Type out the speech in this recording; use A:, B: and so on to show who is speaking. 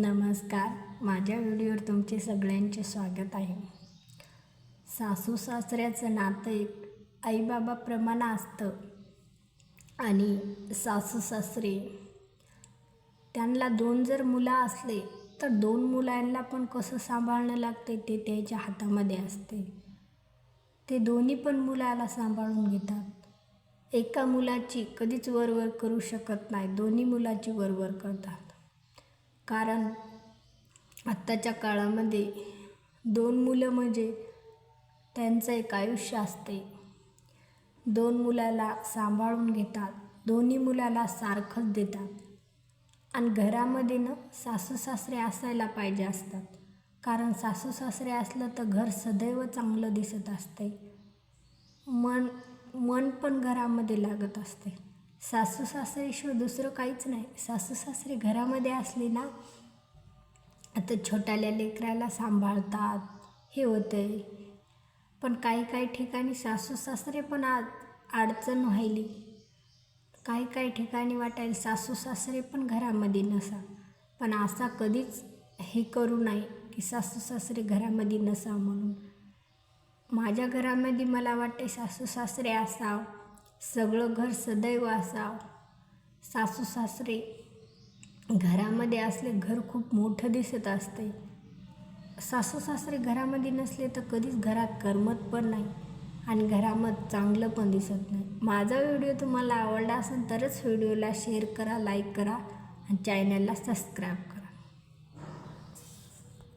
A: नमस्कार. माझ्या व्हिडिओवर तुमचे सगळ्यांचे स्वागत आहे. सासू सासऱ्याचं नातं एक आईबाबाप्रमाणे असतं. आणि सासू सासरे त्यांना दोन जर मुलं असले तर दोन मुलांना पण कसं सांभाळणं लागते ते त्याच्या हातामध्ये असते. ते दोन्ही पण मुलाला सांभाळून घेतात. एका मुलाची कधीच वरवर करू शकत नाही दोन्ही मुलाची वरवर करतात. कारण आत्ताच्या काळामध्ये दोन मुलं म्हणजे त्यांचं एक आयुष्य असते. दोन मुलाला सांभाळून घेतात दोन्ही मुलाला सारखंच देतात. आणि घरामध्ये ना सासू सासरे असायला पाहिजे असतात. कारण सासू सासरे असलं तर घर सदैव चांगलं दिसत असते. मन मन पण घरामध्ये लागत असते. सासू सासरेशिवाय दुसरं काहीच नाही. सासू सासरे घरामध्ये असले ना आता छोट्याल्या लेकराला सांभाळतात हे होतंय. पण काही काही ठिकाणी सासू सासरे पण आ अडचण व्हायली. काही काही ठिकाणी वाटायला सासू सासरे पण घरामध्ये नसा. पण असा कधीच हे करू नये की सासू सासरे घरामध्ये नसा म्हणून. माझ्या घरामध्ये मला वाटते सासू सासरे असावं. सगळं घर सदैव असावं. सासू सासरे घरामध्ये असले घर खूप मोठं दिसत असते. सासू सासरे घरामध्ये नसले तर कधीच घरात करमत पण नाही आणि घरामध्ये चांगलं पण दिसत नाही. माझा व्हिडिओ तुम्हाला आवडला असेल तरच व्हिडिओला शेअर करा लाईक करा आणि चॅनलला सबस्क्राईब करा.